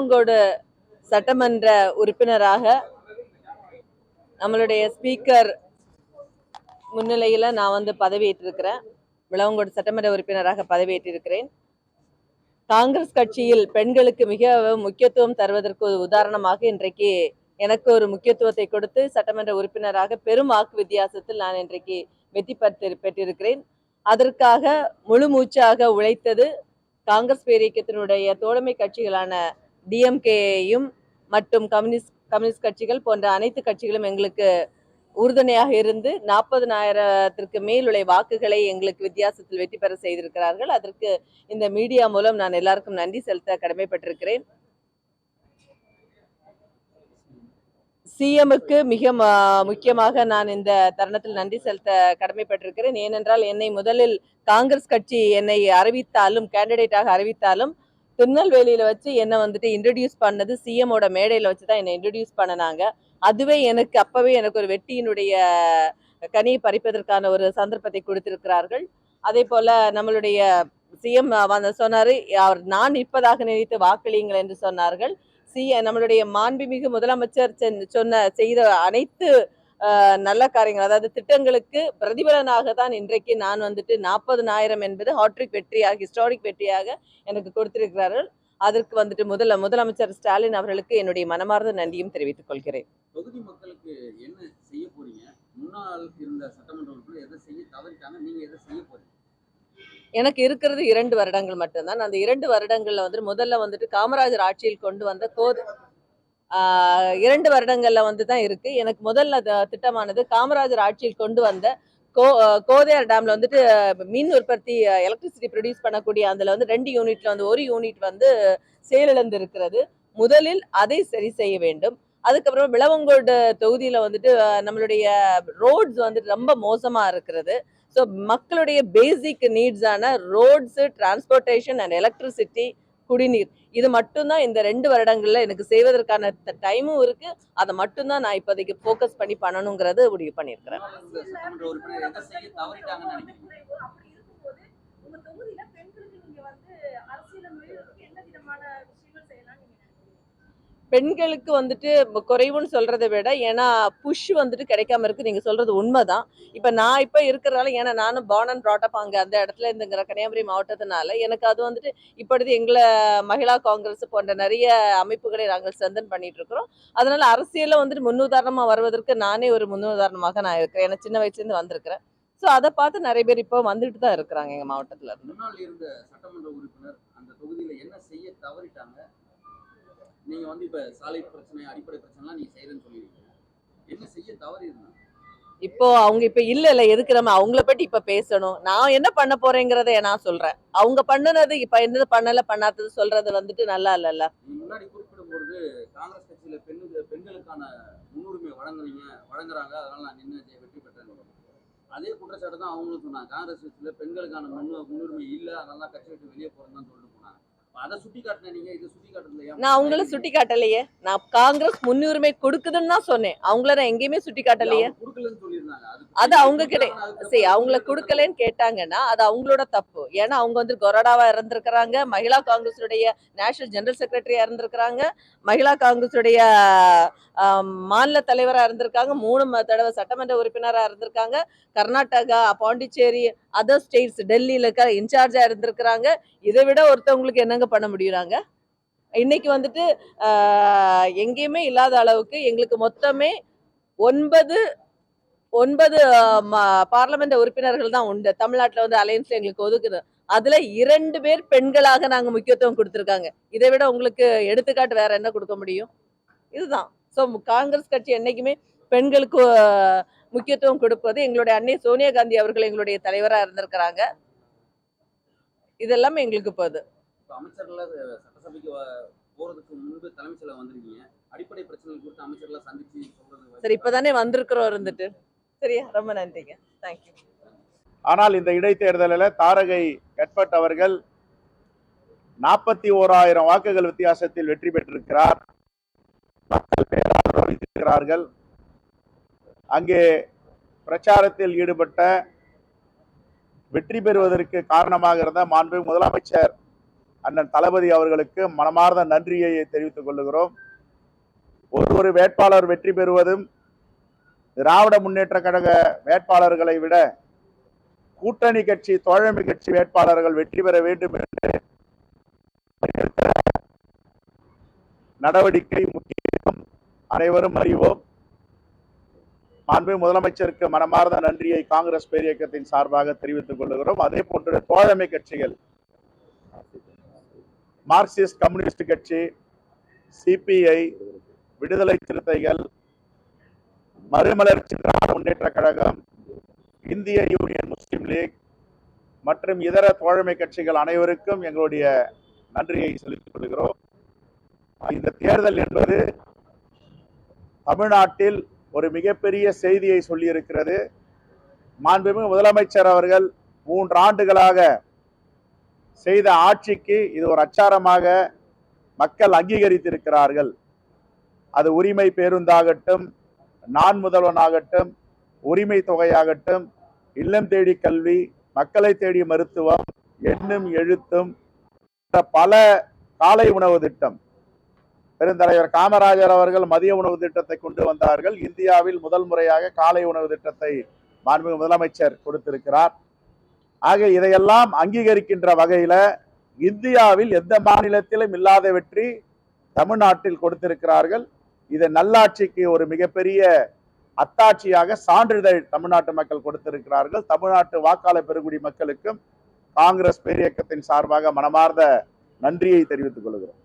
விளவங்கோடு சட்டமன்ற உறுப்பினராக நம்மளுடைய ஸ்பீக்கர் முன்னிலையில் நான் வந்து பதவியேற்றிருக்கிறேன். விளவங்கோடு சட்டமன்ற உறுப்பினராக பதவியேற்றிருக்கிறேன். காங்கிரஸ் கட்சியில் பெண்களுக்கு மிக முக்கியத்துவம் தருவதற்கு ஒரு உதாரணமாக இன்றைக்கு எனக்கு ஒரு முக்கியத்துவத்தை கொடுத்து சட்டமன்ற உறுப்பினராக பெரும் வாக்கு வித்தியாசத்தில் நான் இன்றைக்கு வெற்றி பெற்று பெற்றிருக்கிறேன். அதற்காக முழு மூச்சாக உழைத்தது காங்கிரஸ் பேரியக்கத்தினுடைய தோழமை கட்சிகளான டிஎம்கேயும் மற்றும் கம்யூனிஸ்ட் கம்யூனிஸ்ட் கட்சிகள் போன்ற அனைத்து கட்சிகளும் எங்களுக்கு உறுதுணையாக இருந்து நாற்பதனாயிரத்திற்கு மேலுள்ள வாக்குகளை எங்களுக்கு வித்தியாசத்தில் வெற்றி பெற செய்திருக்கிறார்கள். அதற்கு இந்த மீடியா மூலம் நான் எல்லாருக்கும் நன்றி செலுத்த கடமைப்பட்டிருக்கிறேன். சிஎம்முக்கு மிக முக்கியமாக நான் இந்த தருணத்தில் நன்றி செலுத்த கடமைப்பட்டிருக்கிறேன். ஏனென்றால் என்னை முதலில் காங்கிரஸ் கட்சி என்னை அறிவித்தாலும் கேண்டிடேட்டாக அறிவித்தாலும் திருநெல்வேலியில் வச்சு என்னை வந்துட்டு இன்ட்ரடியூஸ் பண்ணது சிஎம்மோட மேடையில் வச்சு தான் என்னை இன்ட்ரடியூஸ் பண்ணினாங்க. அதுவே எனக்கு அப்போவே எனக்கு ஒரு வெட்டியினுடைய கனியை பறிப்பதற்கான ஒரு சந்தர்ப்பத்தை கொடுத்திருக்கிறார்கள். அதே போல் நம்மளுடைய சிஎம் வந்து சொன்னார் அவர் நான் நிற்பதாக நினைத்து வாக்களியுங்கள் என்று சொன்னார்கள். சி நம்மளுடைய மாண்புமிகு முதலமைச்சர் சென்- சொன்ன செய்த அனைத்து நல்ல காரியங்கள். அதாவது திட்டங்களுக்கு பிரதிபலனாக தான் இன்றைக்கு நான் வந்துட்டு நாற்பதனாயிரம் என்பது ஹாட்ரிக் வெற்றியாக ஹிஸ்டாரிக் வெற்றியாக எனக்கு கொடுத்திருக்கிறார்கள். அதற்கு வந்துட்டு முதல முதலமைச்சர் ஸ்டாலின் அவர்களுக்கு என்னுடைய மனமார்ந்த நன்றியும் தெரிவித்துக் கொள்கிறேன். தொகுதி மக்களுக்கு என்ன செய்ய போறீங்க? முன்னாள் இருந்த சட்டமன்ற உறுப்பினர் எதை செய்ய தவறிட்டாங்க நீங்க எதை செய்ய போறீங்க? எனக்கு இருக்கிறது இரண்டு வருடங்கள் மட்டும்தான். அந்த இரண்டு வருடங்கள்ல வந்து முதல்ல வந்துட்டு காமராஜர் ஆட்சியில் கொண்டு வந்த கோது இரண்டு வருடங்கள்ல வந்து தான் இருக்கு. எனக்கு முதல்ல திட்டமானது காமராஜர் ஆட்சியில் கொண்டு வந்த கோ கோதையார் டேம்ல வந்துட்டு மின் உற்பத்தி எலக்ட்ரிசிட்டி ப்ரொடியூஸ் பண்ணக்கூடிய அதுல வந்து ரெண்டு யூனிட்ல வந்து ஒரு யூனிட் வந்து செயலிழந்து இருக்கிறது முதலில் அதை சரி செய்ய வேண்டும். அதுக்கப்புறம் விளவங்கோடு தொகுதியில வந்துட்டு நம்மளுடைய ரோட்ஸ் வந்துட்டு ரொம்ப மோசமா இருக்கிறது. ஸோ மக்களுடைய பேசிக் நீட்ஸான ரோட்ஸு டிரான்ஸ்போர்ட்டேஷன் அண்ட் எலக்ட்ரிசிட்டி குடிநீர். இது மட்டும்தான் இந்த ரெண்டு வருடங்கள்ல எனக்கு செய்வதற்கான டைமும் இருக்கு. அதை மட்டும்தான் நான் இப்போதைக்கு ஃபோக்கஸ் பண்ணி பண்ணணுங்கிறது முடிவு பண்ணியிருக்கிறேன். தொகுதியில பெண்களுக்கு நீங்க வந்து அரசியல் என்ன விதமான பெண்களுக்கு வந்துட்டு குறைவுன்னு சொல்றதை விட ஏன்னா புஷ் வந்துட்டு கிடைக்காம இருக்கு. நீங்க சொல்றது உண்மைதான். இப்ப நான் இப்ப இருக்கிறதால ஏன்னா நானும் பார்ன் அண்ட் ப்ராட்டப் அங்க அந்த இடத்துல இருந்துங்கிற கன்னியாகுமரி மாவட்டத்தினால எனக்கு அது வந்துட்டு இப்பொழுது எங்களை மகிழா காங்கிரஸ் போன்ற நிறைய அமைப்புகளை நாங்கள் சந்தன் பண்ணிட்டு இருக்கிறோம் அதனால அரசியல வந்துட்டு முன்னுதாரணமா வருவதற்கு நானே ஒரு முன்னுதாரணமாக நான் இருக்கிறேன். ஏன்னா சின்ன வயசுல இருந்து வந்திருக்கிறேன். ஸோ அதை பார்த்து நிறைய பேர் இப்போ வந்துட்டு தான் இருக்கிறாங்க எங்க மாவட்டத்துல இருந்து. முன்னாள் இருந்த சட்டமன்ற உறுப்பினர் அந்த தொகுதியில் என்ன செய்ய தவறிட்டாங்க? நீங்க வந்து இப்ப சாலை பிரச்சனை அடிப்படை பிரச்சனைலாம் நீங்க செய்யறேன்னு சொல்லிருக்கீங்க. என்ன செய்ய தவறி இருந்தாங்க இப்போ அவங்க இப்ப இல்ல இல்ல எதுக்கு நம்ம அவங்கள பத்தி இப்ப பேசணும்? நான் என்ன பண்ண போறேங்கிறத நான் சொல்றேன். அவங்க பண்ணுனது இப்ப என்னது பண்ணல பண்ணாதது சொல்றது வந்துட்டு நல்லா இல்லல்ல. முன்னாடி குறிப்பிடும் பொழுது காங்கிரஸ் கட்சியில பெண்ணுக்கு பெண்களுக்கான முன்னுரிமை வழங்குறீங்க வழங்குறாங்க அதனால நான் நின்று வெற்றி பெற்றேன் அதே குற்றச்சாட்டு தான் அவங்களும் சொன்னாங்க. காங்கிரஸ் கட்சியில பெண்களுக்கான முன்னு முன்னுரிமை இல்ல அதனால தான் கட்சி விட்டு வெளியே போறேன்னு சொல்லிட்டு நான் அவங்கள சுட்டி காட்டலையே. நான் காங்கிரஸ் முன்னுரிமை கொடுக்குதுன்னு தான் சொன்னேன். அவங்கள நான் எங்கேயுமே சுட்டி காட்டலையே. அது அவங்க கிட்ட சரி அவங்கள கொடுக்கலன்னு கேட்டாங்கன்னா அது அவங்களோட தப்பு. ஏன்னா அவங்க வந்து கொறடாவா இருந்திருக்கிறாங்க மகிழா காங்கிரஸுடைய நேஷனல் ஜெனரல் செக்ரட்டரியா இருந்திருக்கிறாங்க மகிழா காங்கிரஸுடைய மாநில தலைவரா இருந்திருக்காங்க மூணு தடவை சட்டமன்ற உறுப்பினரா இருந்திருக்காங்க கர்நாடகா பாண்டிச்சேரி அதர் ஸ்டேட்ஸ் டெல்லியில இருக்க இன்சார்ஜாக இருந்திருக்கிறாங்க. இதை விட ஒருத்தவங்களுக்கு என்னங்க பண்ண முடியுறாங்க? இன்னைக்கு வந்துட்டு எங்கேயுமே இல்லாத அளவுக்கு எங்களுக்கு மொத்தமே ஒன்பது ஒன்பது பார்லமெண்ட் உறுப்பினர்கள் தான் உண்டு. தமிழ்நாட்டில் வந்து அலையன்ஸ்ல எங்களுக்கு ஒதுக்குது. அதுல இரண்டு பேர் பெண்களாக நாங்க முக்கியத்துவம் கொடுத்துருக்காங்க. இதை விட உங்களுக்கு எடுத்துக்காட்டு வேற என்ன கொடுக்க முடியும்? இதுதான். ஸோ காங்கிரஸ் கட்சி என்னைக்குமே பெண்களுக்கு முக்கியத்துவம் கொடுப்பது எங்களுடைய அன்னை சோனியா காந்தி அவர்கள் எங்களுடைய தலைவரா இருந்திருக்கிறாங்க. இதெல்லாமே எங்களுக்கு போகுது அஹ், சட்டசபைக்கு போறதுக்கு முன்பு தலைமைச் செயலர் வந்திருக்கீங்க. அடிப்படை பிரச்சனைகள் குறித்து அமைச்சர்லாம் சந்திச்சு சொல்றது சரி இப்பதானே வந்திருக்கிறோம் இருந்துட்டு. சரியா ரொம்ப நன்றிங்க. தேங்க்யூ ஆனால் இந்த இடைத்தேர்தலில் தாரகை கட்பட் அவர்கள் நாற்பத்தி ஓராயிரம் வாக்குகள் வித்தியாசத்தில் வெற்றி பெற்றிருக்கிறார். மக்கள் பேராதரவு அளித்திருக்கிறார்கள் அங்கே பிரச்சாரத்தில் ஈடுபட்ட வெற்றி பெறுவதற்கு காரணமாக இருந்த மாண்பு முதலமைச்சர் அண்ணன் தளபதி அவர்களுக்கு மனமார்ந்த நன்றியை தெரிவித்துக் கொள்ளுகிறோம். ஒரு ஒரு வேட்பாளர் வெற்றி பெறுவதும் திராவிட முன்னேற்ற கழக வேட்பாளர்களை விட கூட்டணி கட்சி தோழமை கட்சி வேட்பாளர்கள் வெற்றி பெற வேண்டும் என்று நடவடிக்கை முக்கியம் அனைவரும் அறிவோம். மாண்பு முதலமைச்சருக்கு மனமார்ந்த நன்றியை காங்கிரஸ் பேரியக்கத்தின் சார்பாக தெரிவித்துக் கொள்கிறோம் அதே போன்ற தோழமை கட்சிகள் மார்க்சிஸ்ட் கம்யூனிஸ்ட் கட்சி சிபிஐ விடுதலை சிறுத்தைகள் மறுமலர்ச்சி திராவிட முன்னேற்ற கழகம் இந்திய யூனியன் முஸ்லீம் லீக் மற்றும் இதர தோழமை கட்சிகள் அனைவருக்கும் எங்களுடைய நன்றியை செலுத்திக் கொள்கிறோம். இந்த தேர்தல் என்பது தமிழ்நாட்டில் ஒரு மிகப்பெரிய செய்தியை சொல்லியிருக்கிறது. மாண்புமிகு முதலமைச்சர் அவர்கள் மூன்று ஆண்டுகளாக செய்த ஆட்சிக்கு இது ஒரு அச்சாரமாக மக்கள் அங்கீகரித்திருக்கிறார்கள். அது உரிமை பேருந்தாகட்டும் நான் முதல்வனாகட்டும் உரிமை தொகையாகட்டும் இல்லம் தேடி கல்வி மக்களை தேடி மருத்துவம் எண்ணும் எழுத்தும் பல காலை உணவு திட்டம் பெருந்தலைவர் காமராஜர் அவர்கள் மதிய உணவு திட்டத்தை கொண்டு வந்தார்கள். இந்தியாவில் முதல் முறையாக காலை உணவு திட்டத்தை மாண்புமிகு முதலமைச்சர் கொடுத்திருக்கிறார். ஆக இதையெல்லாம் அங்கீகரிக்கின்ற வகையில இந்தியாவில் எந்த மாநிலத்திலும் இல்லாத வெற்றி தமிழ்நாட்டில் கொடுத்திருக்கிறார்கள். இது நல்லாட்சிக்கு ஒரு மிகப்பெரிய அத்தாட்சியாக சான்றிதழ் தமிழ்நாட்டு மக்கள் கொடுத்திருக்கிறார்கள். தமிழ்நாட்டு வாக்காளர் பெருங்குடி மக்களுக்கும் காங்கிரஸ் பேரியக்கத்தின் சார்பாக மனமார்ந்த நன்றியை தெரிவித்துக் கொள்கிறோம்.